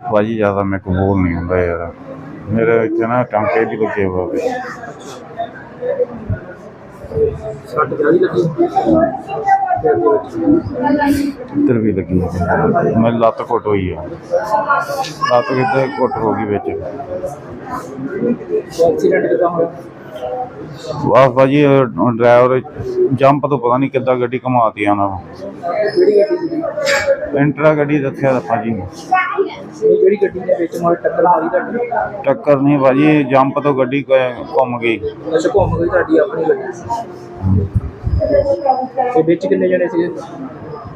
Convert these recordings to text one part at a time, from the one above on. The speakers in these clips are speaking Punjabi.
ਭਾਜੀ ਜ਼ਿਆਦਾ ਮੇਰੇ ਕੋਲ ਬੋਲ ਨਹੀਂ ਹੁੰਦਾ ਯਾਰ। ਮੇਰੇ ਇੱਥੇ ਨਾ ਟਾਂਕੇ ਵੀ ਲੱਗੇ ਹੋਏ ਸੱਟ ਜਾਰੀ ਲੱਗੀ। ਇੱਧਰ ਵੀ ਲੱਗੀ ਹੈ ਮੈਂ ਲੱਤ ਘੁੱਟ ਹੋਈ ਆ। ਲੱਤ ਕਿੱਥੇ ਘੁੱਟ ਹੋ ਗਈ ਵਿੱਚ? ਐਕਸੀਡੈਂਟ ਕਿਦਾਂ ਹੋਇਆ? ਵਾਹ ਭਾਜੀ ਡਰਾਈਵਰ ਜੰਪ ਤੋਂ ਪਤਾ ਨਹੀਂ ਕਿੱਦਾਂ ਗੱਡੀ ਘਮਾਤੀ ਆ ਨਾ। ਕਿਹੜੀ ਗੱਡੀ ਸੀ ਇੰਟਰਾ ਗੱਡੀ ਰੱਖਿਆ ਤਾਂ ਭਾਜੀ ਨੇ। ਇਹ ਜਿਹੜੀ ਗੱਡੀ ਦੇ ਵਿੱਚ ਮਾਰ ਟੱਕਰ ਮਾਰੀ ਤੁਹਾਡੀ? ਟੱਕਰ ਨਹੀਂ ਭਾਜੀ ਜੰਪ ਤੋਂ ਗੱਡੀ ਕ- ਘੁੰਮ ਗਈ। ਅੱਛਾ ਘੁੰਮ ਗਈ ਤੁਹਾਡੀ ਆਪਣੀ ਗੱਡੀ। ਤੇ ਵਿੱਚ ਕਿੰਨੇ ਜਣੇ ਸੀਗੇ?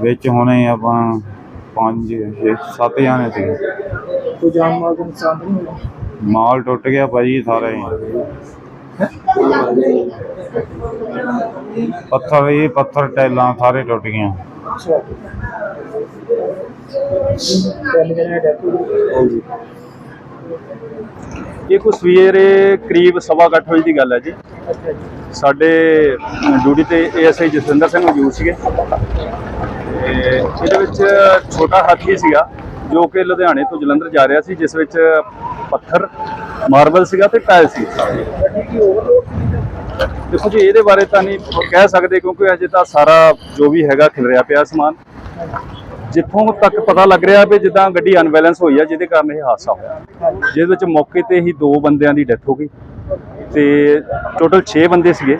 ਵਿੱਚ ਹੁਣੇ ਆਪਾਂ 5 6 7 ਜਾਣੇ ਸੀ। ਕੋਈ ਜਾਨ ਮਾਲ ਦਾ ਨੁਕਸਾਨ ਤਾਂ ਨਹੀਂ ਹੋਇਆ? ਮਾਲ ਟੁੱਟ ਗਿਆ ਭਾਜੀ ਸਾਰਾ। ਹੀ ਪੱਥਰ ਇਹ ਪੱਥਰ ਟੈਲਾਂ ਸਾਰੇ ਟੁੱਟ ਗਈਆਂ। ਇਹ ਕੋਈ ਸਵੇਰੇ ਕਰੀਬ ਸਵਾ ਕੁ ਅੱਠ ਵਜੇ ਦੀ ਗੱਲ ਹੈ ਜੀ। ਸਾਡੇ ਡਿਊਟੀ ਤੇ ਏਐਸਆਈ ਜਸਵਿੰਦਰ ਸਿੰਘ ਮੌਜੂਦ ਸੀਗੇ। ਤੇ ਇਹਦੇ ਵਿੱਚ ਛੋਟਾ ਹਾਥੀ ਸੀਗਾ ਜੋ ਕਿ ਲੁਧਿਆਣੇ ਤੋਂ ਜਲੰਧਰ ਜਾ ਰਿਹਾ ਸੀ ਜਿਸ ਵਿੱਚ ਪੱਥਰ ਮਾਰਬਲ ਸੀਗਾ ਤੇ ਟਾਇਲ ਸੀ। ਗੱਡੀ ਕੀ ਓਵਰਲੋਡ ਦੇਖੋ ਜੀ, ਇਹਦੇ ਬਾਰੇ ਤਾਂ ਨਹੀਂ ਕਹਿ ਸਕਦੇ ਕਿਉਂਕਿ ਅਜੇ ਤਾਂ ਸਾਰਾ ਜੋ ਵੀ ਹੈਗਾ ਖਿਲਰਿਆ ਪਿਆ ਸਮਾਨ। ਜਿੱਥੋਂ ਤੱਕ ਪਤਾ ਲੱਗ ਰਿਹਾ ਵੀ ਜਿੱਦਾਂ ਗੱਡੀ ਅਨਬੈਲੈਂਸ ਹੋਈ ਆ, ਜਿਹਦੇ ਕਾਰਨ ਇਹ ਹਾਦਸਾ ਹੋਇਆ। ਜਿਹਦੇ ਵਿੱਚ ਮੌਕੇ ਤੇ ਹੀ ਦੋ ਬੰਦਿਆਂ ਦੀ ਡੈਥ ਹੋ ਗਈ ਤੇ ਟੋਟਲ 6 ਬੰਦੇ ਸੀਗੇ।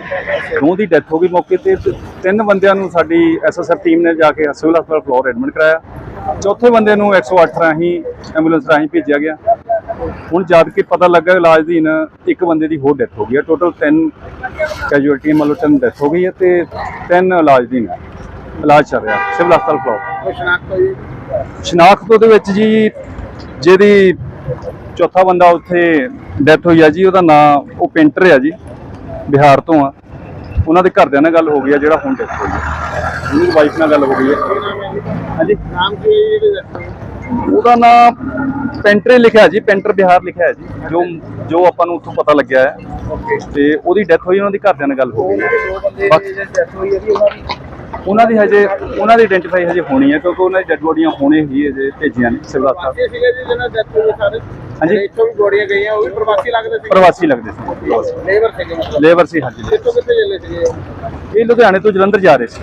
ਦੋ ਦੀ ਡੈਥ ਹੋ ਗਈ ਮੌਕੇ ਤੇ ਤੇ ਤਿੰਨ ਬੰਦਿਆਂ ਨੂੰ ਸਾਡੀ ਐਸਐਸਐਫ ਟੀਮ ਨੇ ਜਾ ਕੇ ਸਿਵਲ ਹਸਪਤਾਲ ਫਲੋਰ ਐਡਮਿਟ ਕਰਾਇਆ। ਚੌਥੇ ਬੰਦੇ ਨੂੰ 108 ਰਾਹੀਂ ਐਂਬੂਲੈਂਸ ਰਾਹੀਂ ਭੇਜਿਆ ਗਿਆ। ਹੁਣ ਜਦ ਕਿ ਪਤਾ ਲੱਗਾ ਇਲਾਜ ਅਧੀਨ ਇੱਕ ਬੰਦੇ ਦੀ ਹੋਰ ਡੈਥ ਹੋ ਗਈ ਹੈ। ਟੋਟਲ 3 ਕੈਜੂਅਲਟੀ ਮਤਲਬ ਤਿੰਨ ਡੈਥ ਹੋ ਗਈ ਹੈ ਤੇ ਤਿੰਨ ਇਲਾਜ ਅਧੀਨ ਹੈ ਇਲਾਜ ਚੱਲ ਰਿਹਾ ਸਿਵਲ ਹਸਪਤਾਲ ਫਲੋਰ। ਸ਼ਨਾਖਤ ਉਹਦੇ ਵਿੱਚ ਜੀ ਜਿਹਦੀ ਚੌਥਾ ਬੰਦਾ ਉੱਥੇ ਡੈਥ ਹੋਈ ਆ ਜੀ ਉਹਦਾ ਨਾਮ ਉਹ ਪੇਂਟਰ ਆ ਜੀ ਬਿਹਾਰ ਤੋਂ ਆ। ਉਹਨਾਂ ਦੇ ਘਰਦਿਆਂ ਨਾਲ ਗੱਲ ਹੋ ਗਈ ਆ ਜਿਹੜਾ ਹੁਣ ਡੈਥ ਹੋਈ ਆ। ਉਹਦੀ ਵਾਈਫ ਨਾਲ ਗੱਲ ਹੋ ਗਈ ਹੈ ਹਾਂਜੀ? ਨਾਮ ਕੀ ਹੈ ਉਹਦਾ ਨਾਮ ਪੇਂਟਰ ਲਿਖਿਆ ਜੀ ਪੇਂਟਰ ਬਿਹਾਰ ਲਿਖਿਆ ਹੈ ਜੀ ਜੋ ਜੋ ਆਪਾਂ ਨੂੰ ਉੱਥੋਂ ਪਤਾ ਲੱਗਿਆ ਹੈ। ਓਕੇ ਤੇ ਉਹਦੀ ਡੈਥ ਹੋਈ ਉਹਨਾਂ ਦੇ ਘਰਦਿਆਂ ਨਾਲ ਗੱਲ ਹੋ ਗਈ। ਹੈ ਬਾਕੀ- ਉਹਨਾਂ ਦੀ। ਹਜੇ ਉਹਨਾਂ ਦੀ ਆਇਡੈਂਟੀਫਾਈ ਹਜੇ ਹੋਣੀ ਹੈ ਕਿਉਂਕਿ ਉਹਨਾਂ ਦੀ ਡੈਡ ਬੋਡੀਆਂ ਹੁਣੇ ਹੀ ਹਜੇ ਭੇਜੀਆਂ ਨੇ ਸਿਵਲ ਹਸਪਤਾਲ। ਸੀਗੇ ਜੀ ਜਿਹਨਾਂ ਡੈਥ ਹੋਈ ਸਾਰੇ। ਹਾਂਜੀ। ਇੱਥੋਂ ਵੀ ਗੋੜੀਆਂ ਗਈਆਂ ਉਹ ਵੀ ਪ੍ਰਵਾਸੀ ਲੱਗਦੇ ਸੀ ਪ੍ਰਵਾਸੀ ਲੱਗਦੇ ਸੀ। ਲੇਬਰ ਸੀਗੇ ਮਤਲਬ। ਲੇਬਰ ਸੀ ਹਾਂਜੀ। ਕਿੱਥੋਂ ਕਿੱਥੇ ਚੱਲੇ ਸੀਗੇ? ਇਹ ਲੁਧਿਆਣੇ ਤੋਂ ਜਲੰਧਰ ਜਾ ਰਹੇ ਸੀ।